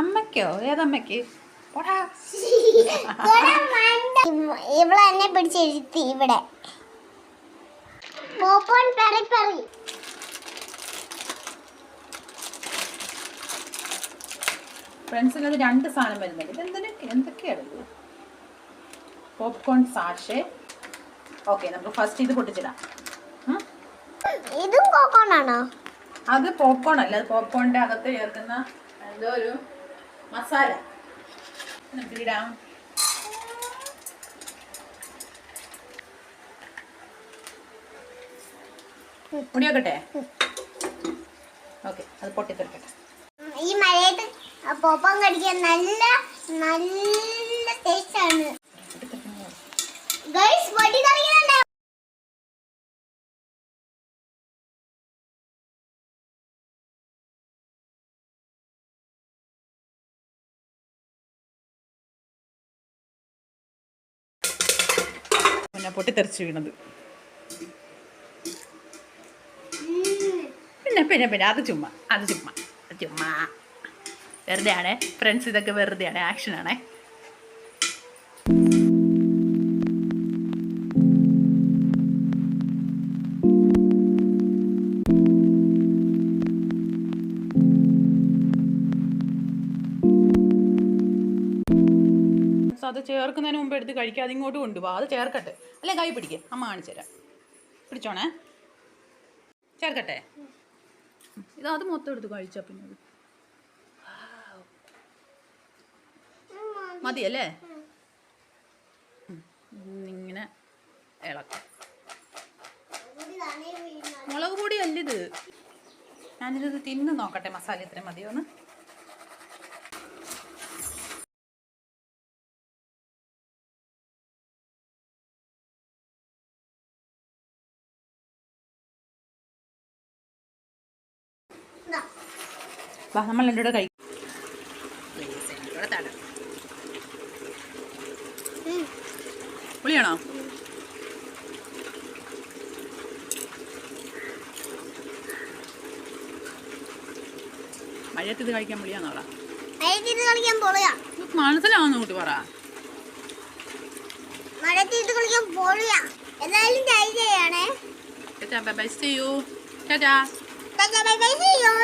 അമ്മയ്ക്കോ. ഏതമ്മയ്ക്ക്? പോടാ. ഇവിടെ എന്നെ പിടിച്ചിരുത്തി ഇവിടെ. പോപ്പോൺ പെറി പെറി ഫ്രണ്ട്സിൽ അത് രണ്ട് സാധനം വരുന്നുണ്ട്. ഇതെന്തിന്? എന്തൊക്കെയാണ് പോപ്കോൺ സാഷേ ഓക്കെ നമുക്ക് ഫസ്റ്റ് ഇത് പൊട്ടിച്ചിടാം. ഇതും കോക്കോൺ ആണോ? അത് പോപ്കോൺ അല്ല? അത് പോപ്കോണിന്റെ അകത്ത് ചേർക്കുന്ന എന്തോ ഒരു മസാല. നമുക്കിടാം പൊടിയാക്കട്ടെ ഓക്കെ അത് പൊട്ടിത്തെറിക്കട്ടെ. ഈ മഴയത്ത് പോപ്പോൺ കടിക്കാൻ നല്ല നല്ല പിന്നെ പൊട്ടിത്തെറിച്ച് വീണത്. പിന്നെ പിന്നെ പിന്നെ അത് ചുമ്മാ അത് ചുമ്മാ ചുമ്മാ. വെറുതെ ഫ്രണ്ട്സ് ഇതൊക്കെ വെറുതെ ആക്ഷനാണേ അത് ചേർക്കുന്നതിന് മുമ്പ് എടുത്ത് കഴിക്കുക ഇങ്ങോട്ട് കൊണ്ടുപോകാം അത് ചേർക്കട്ടെ. അല്ലേ കൈ പിടിക്കുക അമ്മ കാണിച്ചു തരാം. പിടിച്ചോണേ. ചേർക്കട്ടെ. ഇത് അത് മൊത്തം എടുത്ത് കഴിച്ചാ പിന്നെ മതിയല്ലേ ഇങ്ങനെ ഇളക്കാം. മുളക് പൊടി അല്ല ഇത്? ഞാനിത് തിന്ന് നോക്കട്ടെ മസാല ഇത്രയും മതിയോന്ന് വാ നമ്മൾ രണ്ടുകൂടെ കഴിക്കും പുളിയാണോ? മഴയത്ത് ഇത് കഴിക്കാൻ പുളിയാന്നോടാ മഴയത്ത് ഇത് കളിക്കാൻ പൊളിയാ. മനസ്സിലാവുന്ന കൂട്ടി പറ. മഴയത്ത് ഇത് കളിക്കാൻ പൊളിയാ. എന്തായാലും ട്രൈ ചെയ്യണേ. ചേച്ചാ ബൈ ചെയ്യൂ. ചേച്ചാ ബൈ ബൈ ചെയ്യോ